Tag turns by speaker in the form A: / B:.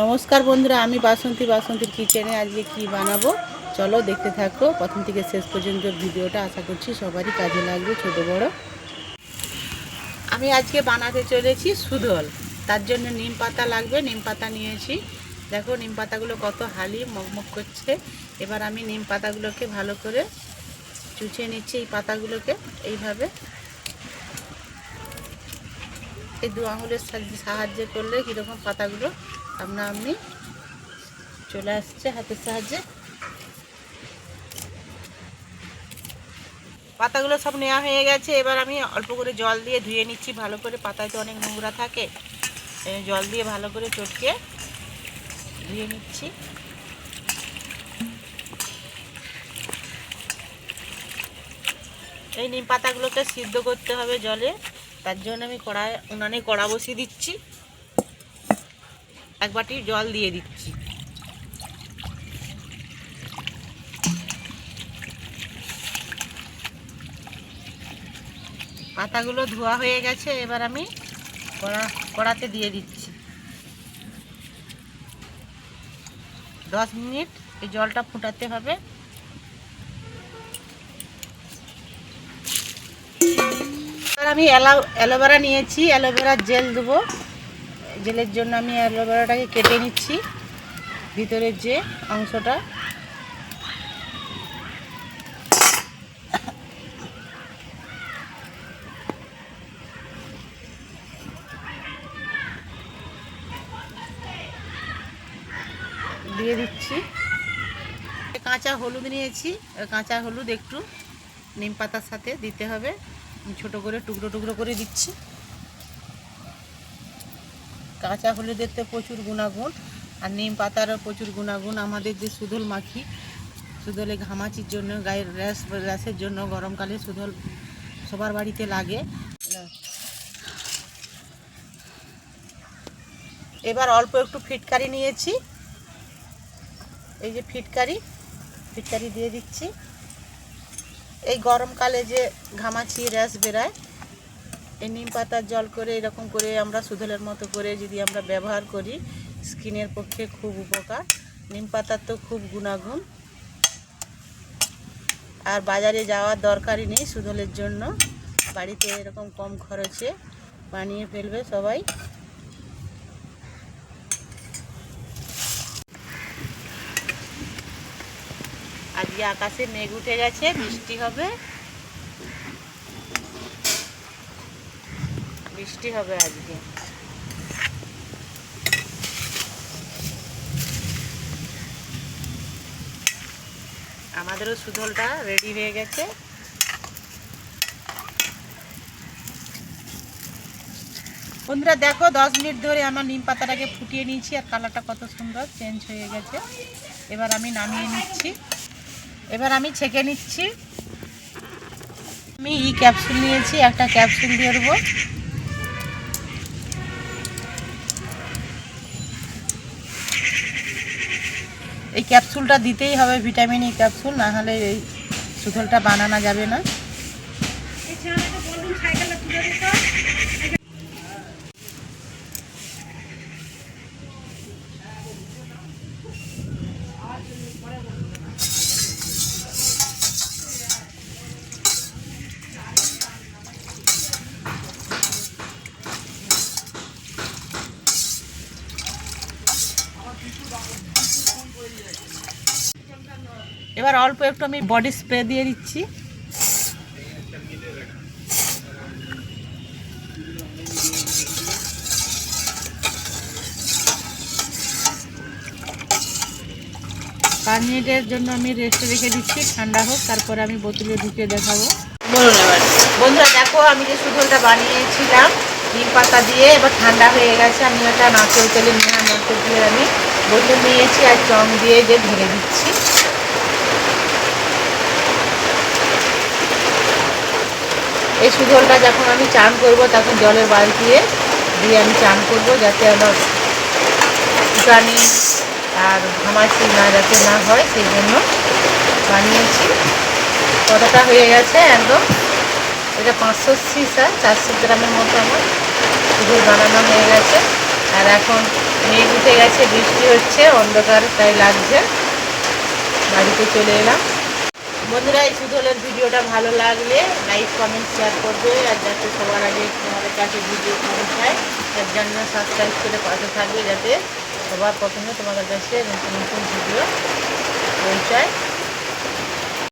A: নমস্কার বন্ধুরা, আমি বাসন্তী, বাসন্তীর কিচেনে আজকে কি বানাবো? চলো দেখতে থাকো। প্রথম থেকে শেষ পর্যন্ত ভিডিওটা আশা করছি সবারই কাজে লাগবে, ছোট বড়। আমি আজকে বানাতে চলেছি সুদল। তার জন্য নিম পাতা লাগবে, নিম পাতা নিয়েছি। দেখো, নিম পাতাগুলো কত হালি, মগমগ করছে। এবার আমি নিম পাতাগুলোকে ভালো করে চুচে নিচ্ছি এই পাতাগুলোকে এইভাবে। এই দু আঙুলের সাহায্যে সাহায্যে করলে কীরকম পাতাগুলো আপনা আপনি চলে আসছে হাতের সাহায্যে। পাতাগুলো সব নেওয়া হয়ে গেছে। এবার আমি অল্প করে জল দিয়ে ধুয়ে নিচ্ছি। ভালো করে পাতায় তো অনেক নোংরা থাকে। জল দিয়ে ভালো করে চটকে ধুয়ে নিচ্ছি। এই নিম পাতাগুলোকে সিদ্ধ করতে হবে জলে। তার জন্য আমি কড়ায় উনানে কড়া বসিয়ে দিচ্ছি। এক বাটি জল দিয়ে দিচ্ছি। পাতাগুলো ধোয়া হয়ে গেছে, এবার আমি কড়া, কড়াতে দিয়ে দিচ্ছি। দশ মিনিট এই জলটা ফুটাতে হবে। এবার আমি অ্যালো- অ্যালোভেরা নিয়েছি, অ্যালোভেরার জেল দেবো। জেলের জন্য আমি অ্যালোভেরাটাকে কেটে নিচ্ছি। ভিতরের যে অংশটা। দিয়ে দিচ্ছি। কাঁচা হলুদ নিয়েছি। কাঁচা হলুদ একটু নিম পাতার সাথে দিতে হবে। ছোট করে, টুকরো টুকরো করে দিচ্ছি। কাঁচা হলুদের তো প্রচুর গুণাগুণ, আর নিম পাতারও প্রচুর গুণাগুণ আমাদের যে সুদল মাখি, সুদলে ঘামাচির জন্য, গায়ের র্যাশ, র্যাশের জন্য গরমকালে সুদল সবার বাড়িতে লাগে। এবার অল্প একটু ফিটকারি নিয়েছি। এই যে ফিটকারি ফিটকারি দিয়ে দিচ্ছি। এই গরমকালে যে ঘামাচি, র্যাশ বেরায় এই নিম পাতার জল করে এরকম করে আমরা সুধলের মতো করে যদি আমরা ব্যবহার করি, স্কিনের পক্ষে খুব উপকার। নিম পাতার তো খুব গুণাগুণ। আর বাজারে যাওয়ার দরকারই নেই সুধলের জন্য। বাড়িতে এরকম কম খরচে বানিয়ে ফেলবে সবাই। আজকে আকাশে মেঘ উঠে গেছে, বৃষ্টি হবে। বৃষ্টি হবে আজকে। আমাদেরও সুদলটা রেডি হয়ে গেছে। বন্ধুরা, দেখো, দশ মিনিট ধরে আমার নিম পাতাটাকে ফুটিয়ে নিয়েছি আর কালারটা কত সুন্দর চেঞ্জ হয়ে গেছে। এবার আমি নামিয়ে নিচ্ছি। এবার আমি ছেঁকে নিচ্ছি। আমি ই ক্যাপসুল নিয়েছি, একটা ক্যাপসুল দিয়ে দেবো। এই ক্যাপসুলটা দিতেই হবে ভিটামিন ই ক্যাপসুল না হলে এই সুতলটা বানানো যাবে না। এবার অল্প একটু আমি বডি স্প্রে দিয়ে দিচ্ছি। পাঁচ জন্য আমি রেস্টে রেখে দিচ্ছি, ঠান্ডা হোক, তারপরে আমি বোতলে ঢুকে দেখাবো। বলুন এবার। বন্ধুরা, দেখো, আমি যে সুধলটা বানিয়েছিলাম, নিম পাতা দিয়ে, এবার ঠান্ডা হয়ে গেছে, আমি ওটা নারকেল তেলে নেওয়া নারকেল দিয়ে আমি বোতল নিয়েছি, আর চং দিয়ে যে ঢেলে দিচ্ছি। এই সুধলটা যখন আমি চান করব, তখন জলের বালতি দিয়ে আমি চান করব, যাতে আমার ফুটানি আর ঘামাচি না, যাতে না হয়, সেই জন্য বানিয়েছি। কতটা হয়ে গেছে একদম? এটা পাঁচশো সিসা, চারশো গ্রামের মতো আমার সুধল বানানো হয়ে গেছে। আর এখন মেঘ উঠে গেছে, বৃষ্টি হচ্ছে, অন্ধকার, তাই লাগছে। বাড়িতে চলে এলাম। বন্ধুরা, এই সুদলের ভিডিওটা ভালো লাগলে লাইক কমেন্ট শেয়ার করবে। আর যাতে সবার আগে তোমাদের কাছে ভিডিও পৌঁছায়, তার জন্য সাবস্ক্রাইব করে পাশে থাকবে যাতে সবার প্রথমে তোমাদের কাছে নতুন নতুন ভিডিও পৌঁছায়।